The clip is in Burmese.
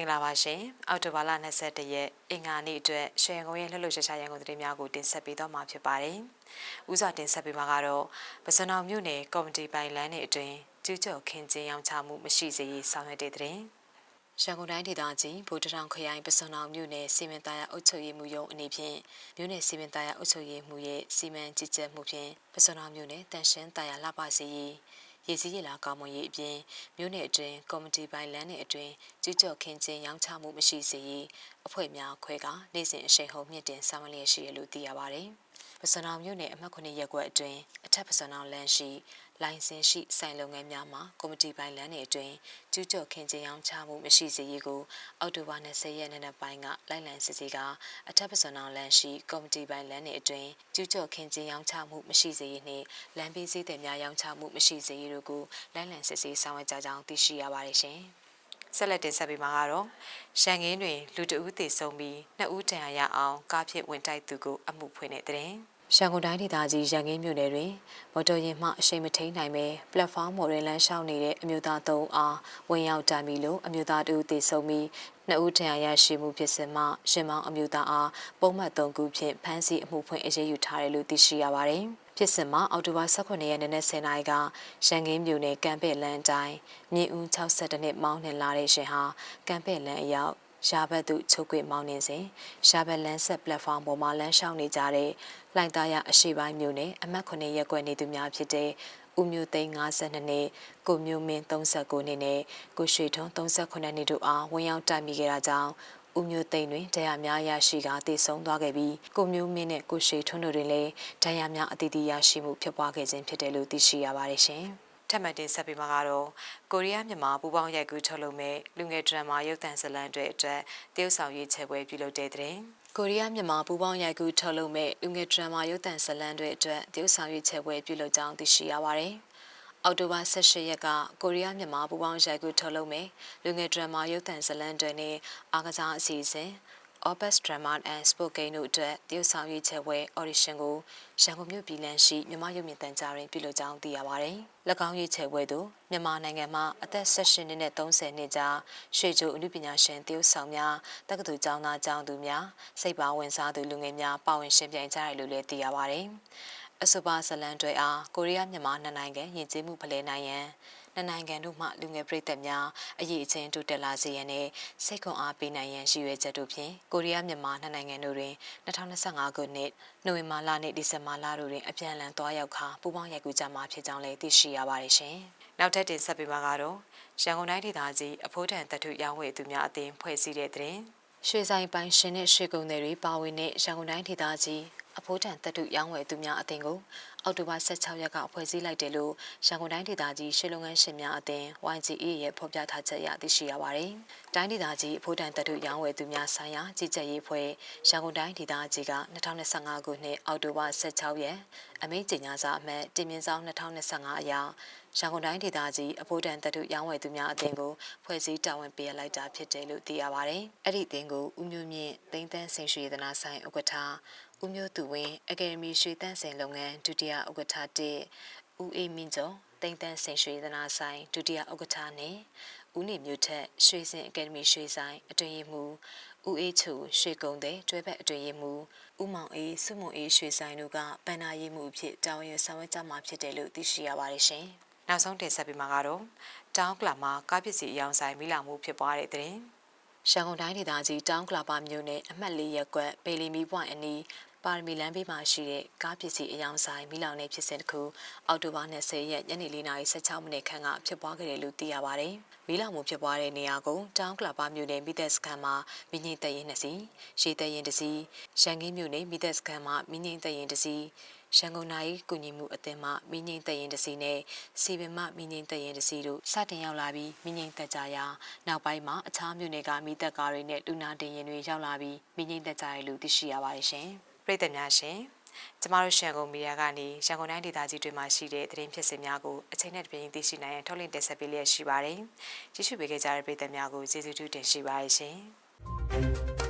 င်္ဂလာပါရှင်အောက်တိုဘာလ22ရက်အင်္ဂါနေ့အတွက်ရွှေငုံရဲ့လှုပ်လှုပ်ရှားရှားရန်ကုန်သတင်းများကိုတင်ဆက်ပေးတော့မှာဖြစ်ပါတယ်။ဦးစွာတင်ဆက်ပေးမှာကတော့ပစနောင်မြို့နယ်ကော်မတီပိုင်လမ်းနယ်အတွင်းကျူးကျော်ခင်ကျင်းရောင်းချမှုမရှိစေရေးဆောင်ရွက်တဲ့သတင်း။ရန်ကုန်တိုင်းဒေသကြီးဗိုလ်တထောင်ခရိုင်ပစနောင်မြို့နယ်စီမံသားရအုပ်ချုပ်ရေးမှုရုံးအနေဖြင့်မြို့နယ်စီမံသားရအုပ်ချုပ်ရေးမှုရဲ့စီမံကြီးကြပ်မှုဖြင့်ပစနောင်မြို့နယ်တန်ရှင်းတာယာလှပစေရေး ရည်စည်းရလာကောင်းမွန်ရေးအပြင်မြို့နယ်အတွင်းကော်မတီပိုင်းလမ်းနယ်အတွင်းကျူးကျော်ခင်ချင်းရောင်းချမှုမရှိစေရေးအဖွဲ့များခွဲကနေ့စဉ်အရှိန်ဟုန်မြင့်တင်ဆောင်ရွက်လျက်ရှိရလို့သိရပါတယ်။ ပစနောင်မြို့နယ်အမှတ်9ရပ်ကွက်အတွင်းအထက်ပစနောင်လမ်းရှိလိုင်စင်ရှိဆိုင်လုပ်ငန်းများမှာကော်မတီပိုင်းလမ်းနယ်အတွင်းကျူးကျော်ခင်ချင်းရောင်းချမှုမရှိစေရေးကိုအောက်တိုဘာ20ရက်နေ့နက်ပိုင်းကလိုက်လံစစ်ဆေးကအထက်ပစနောင်လမ်းရှိကော်မတီပိုင်းလမ်းနယ်အတွင်းကျူးကျော်ခင်ချင်းရောင်းချမှုမရှိစေရေးနှင့်လမ်းဘေးစည်းတဲ့များရောင်းချမှုမရှိစေရေးတို့ကိုလိုက်လံစစ်ဆေးဆောင်ရွက်ကြကြောင်းသိရှိရပါတယ်ရှင်။ ဆက်လက်တင်ဆက်ပေးမှာကတော့ရှန်ကင်းတွင် လူတဦးသေဆုံးပြီးနှစ်ဦးတန်ရာရအောင်ကားဖြင့်ဝင်တိုက်သူကိုအမှုဖွင့်တဲ့တဲ့ရင်ရှန်ကုန်တိုင်းဒေသကြီးရန်ကင်းမြို့နယ်တွင်မော်တော်ယာဉ်မှအရှိန်မထိန်နိုင်ပဲပလက်ဖောင်းပေါ်တွင်လမ်းလျှောက်နေတဲ့အမျိုးသား၃အားဝင်ရောက်တိုင်ပြီးလို့အမျိုးသားတဦးသေဆုံးပြီးနှစ်ဦးထံရရှိမှုဖြစ်စဉ်မှာရှင်မောင်အမျိုးသားအားပုံမှန်၃ခုဖြင့်ဖမ်းဆီးအမှုဖွင့်အရေးယူထားတယ်လို့သိရှိရပါတယ်။ ဖြစ်စဉ်မှာအော်တိုဘာ18ရက်နေ့နဲ့10နာရီကရန်ကင်းမြို့နယ်ကံပဲ့လန်းတိုင်းမြင်းဦး62နှစ်မောင်းနှင်လာတဲ့ရှင်ဟာကံပဲ့လန်းအရောက်ရှားဘက်သို့ချုပ်ကွေမောင်းနေစဉ်ရှားဘက်လန်းဆက်ပလက်ဖောင်းပေါ်မှာလမ်းလျှောက်နေကြတဲ့လှိုင်သားရအရှိပိုင်းမြို့နယ်အမှတ်9ရပ်ကွက်နေသူများဖြစ်တဲ့ဦးမျိုးသိန်း52နှစ်ကိုမျိုးမင်း39နှစ်နဲ့ကိုရွှေထွန်း38နှစ်တို့အားဝင်ရောက်တိုက်မိခဲ့တာကြောင့် ဦးမျိုးသိန်းတွင်တရားများရရှိကတည်ဆုံသွားခဲ့ပြီးကိုမျိုးမင်းနဲ့ကိုရွှေထွန်းတို့တွင်လည်းတရားများအသီးသီးရရှိမှုဖြစ်ပွားခဲ့ခြင်းဖြစ်တယ်လို့သိရှိရပါတယ်ရှင်။ထပ်မံတင်ဆက်ပေးမှာကတော့ကိုရီးယားမြန်မာပူးပေါင်းရိုက်ကူးထုတ်လုပ်မဲ့လူငယ်ဒရမာရုပ်သံဇာတ်လမ်းတွေအတွက်တရုတ်ဆောင်ရွေးချက်ပွဲပြုလုပ်တဲ့တဲ့ကိုရီးယားမြန်မာပူးပေါင်းရိုက်ကူးထုတ်လုပ်မဲ့လူငယ်ဒရမာရုပ်သံဇာတ်လမ်းတွေအတွက်တရုတ်ဆောင်ရွေးချက်ပွဲပြုလုပ်ကြောင်းသိရှိရပါတယ်။ အောက်တိုဘာ18ရက်ကကိုရီးယားမြန်မာပူးပေါင်းရိုက်ကူးထုတ်လုပ်မဲ့လူငယ်ဒရမာရုပ်သံဇာတ်လမ်းတွေနဲ့အားကစားအစီအစဉ် Opus Drama and Spoken တို့အတွက်တရုတ်ဆောင်ရွက်ချက်ဝဲ audition ကိုရန်ကုန်မြို့ပြည်လန်းရှိမြမရုပ်မြင်သံကြားတွင်ပြုလုပ်ကြောင်းသိရပါတယ်။၎င်းရွေးချက်ဝဲသို့မြန်မာနိုင်ငံမှာအသက်16နှစ်နဲ့30နှစ်ကြားရွှေချိုအမှုပညာရှင်တရုတ်ဆောင်များတက္ကသိုလ်ကျောင်းသားကျောင်းသူများစိတ်ပါဝင်စားသူလူငယ်များပါဝင်ရှင်ပြိုင်ကြရလို့လည်းသိရပါတယ်။ အဆိုပါဇလန်တွေအားကိုရီးယားမြန်မာနှစ်နိုင်ငံယဉ်ကျေးမှုဖလှယ်နိုင်ရန်နှစ်နိုင်ငံတို့မှလူငယ်ပြည်သက်များအရေးအချင်းတိုးတက်လာစေရန်နဲ့စိတ်ခွန်အားပေးနိုင်ရန်ရှိရွယ်ချက်တို့ဖြင့်ကိုရီးယားမြန်မာနှစ်နိုင်ငံတို့တွင်2025ခုနှစ်နိုဝင်ဘာလနှင့်ဒီဇင်ဘာလတို့တွင်အပြန်အလှန်သွားရောက်ခါပူးပေါင်းရိုက်ကူးကြမှာဖြစ်ကြောင်းလည်းသိရှိရပါတယ်ရှင်။နောက်ထပ်တင်ဆက်ပေးမှာကတော့ရန်ကုန်တိုင်းဒေသကြီးအဖိုးတန်တထုရောင်းဝယ်သူများအသင်းဖွဲ့စည်းတဲ့တဲ့ရွှေဆိုင်ပိုင်ရှင်နဲ့ရွှေကုန်တွေပါဝင်တဲ့ရန်ကုန်တိုင်းဒေသကြီး အဖိုးတန်တတုရောင်းဝယ်သူများအသင်းကိုအောက်တိုဘာ16ရက်ကဖွဲ့စည်းလိုက်တယ်လို့ရန်ကုန်တိုင်းဒေသကြီးရှေးလုပ်ငန်းရှင်များအသင်း YGE ရဲ့ဖော်ပြထားချက်အရသိရှိရပါတယ်။တိုင်းဒေသကြီးအဖိုးတန်တတုရောင်းဝယ်သူများဆိုင်ရာကြီးကြပ်ရေးဖွဲ့ရန်ကုန်တိုင်းဒေသကြီးက2025ခုနှစ်အောက်တိုဘာ16ရက်အမိန့်ကြေညာစာအမှတ်တင်မြင့်ဆောင်2025အရာ ရန်ကုန်တိုင်းဒေသကြီးအဖို့တန်တတုရောင်းဝယ်သူများအသင်းကိုဖွဲ့စည်းတာဝန်ပေးလိုက်တာဖြစ်တယ်လို့သိရပါတယ်။အဲ့ဒီအသင်းကိုဦးမျိုးမြင့်သိန်းတန်းစင်ရွှေသနာဆိုင်ဥက္ကဋ္ဌဦးမျိုးသူဝင်းအကယ်ဒမီရွှေတန်းစင်လုပ်ငန်းဒုတိယဥက္ကဋ္ဌတစ်ဦးအေးမင်းကျော်တိန်တန်းစင်ရွှေသနာဆိုင်ဒုတိယဥက္ကဋ္ဌနဲ့ဦးနေမျိုးထက်ရွှေစင်အကယ်ဒမီရွှေဆိုင်အတွင်ရမှုဦးအေးချူရွှေကုံတဲ့တွဲဘက်အတွင်ရမှုဦးမောင်အေးစုမုံအေးရွှေဆိုင်တို့ကပန်နာရေးမှုအဖြစ်တာဝန်ယူဆောင်ရွက်ကြမှာဖြစ်တယ်လို့သိရှိရပါတယ်ရှင်။ နောက်ဆုံးတင်ဆက်ပေးမှာကတော့တောင်းကလာမှာကားပစ္စည်းအယောင်ဆိုင်မိလာမှုဖြစ်ပွားတဲ့တဲ့ရန်ကုန်တိုင်းဒေသကြီးတောင်ကလာပါမြို့နယ်အမှတ်၄ရပ်ကွက်ပေလီမီပွိုင်အနီး ပါရမီလမ်းဘေးမှာရှိတဲ့ကားပစ္စည်းအယောင်ဆိုင်မိလောင်တဲ့ဖြစ်စဉ်တစ်ခုအောက်တိုဘာ20ရက်ညနေ4:16မိနစ်ခန့်ကဖြစ်ပွားခဲ့တယ်လို့သိရပါတယ်။မိလောင်မှုဖြစ်ပွားတဲ့နေရာကိုတောင်ကလာပါမြို့နယ်မိသက်စခန်းမှာမိငိမ့်တရင်နှစ်စီးရှေးတရင်တစ်စီးရှန်ကင်းမြို့နယ်မိသက်စခန်းမှာမိငိမ့်တရင်တစ်စီးရန်ကုန်တိုင်းကုညီမှုအသင်းမှမိငိမ့်တရင်တစီနဲ့စီပင်မှမိငိမ့်တရင်တစီတို့စတင်ရောက်လာပြီးမိငိမ့်တက်ကြရာနောက်ပိုင်းမှာအခြားမြို့နယ်ကမိသက်ကားတွေနဲ့လူနာတင်ရင်တွေရောက်လာပြီးမိငိမ့်တက်ကြရလို့သိရှိရပါတယ်ရှင်။ ပြည်သက်များရှင်ကျမတို့ရှန်ကုန်မီဒီယာကနေရန်ကုန်တိုင်းဒေသကြီးတွေမှာရှိတဲ့သတင်းဖြစ်စဉ်များကိုအချိန်နဲ့တပြေးသိရှိနိုင်ရန်ထုတ်လင်းတင်ဆက်ပေးလျက်ရှိပါတယ်။ကြည့်ရှုပေးကြတဲ့ပြည်သက်များကိုကျေးဇူးတင်ရှိပါတယ်ရှင်။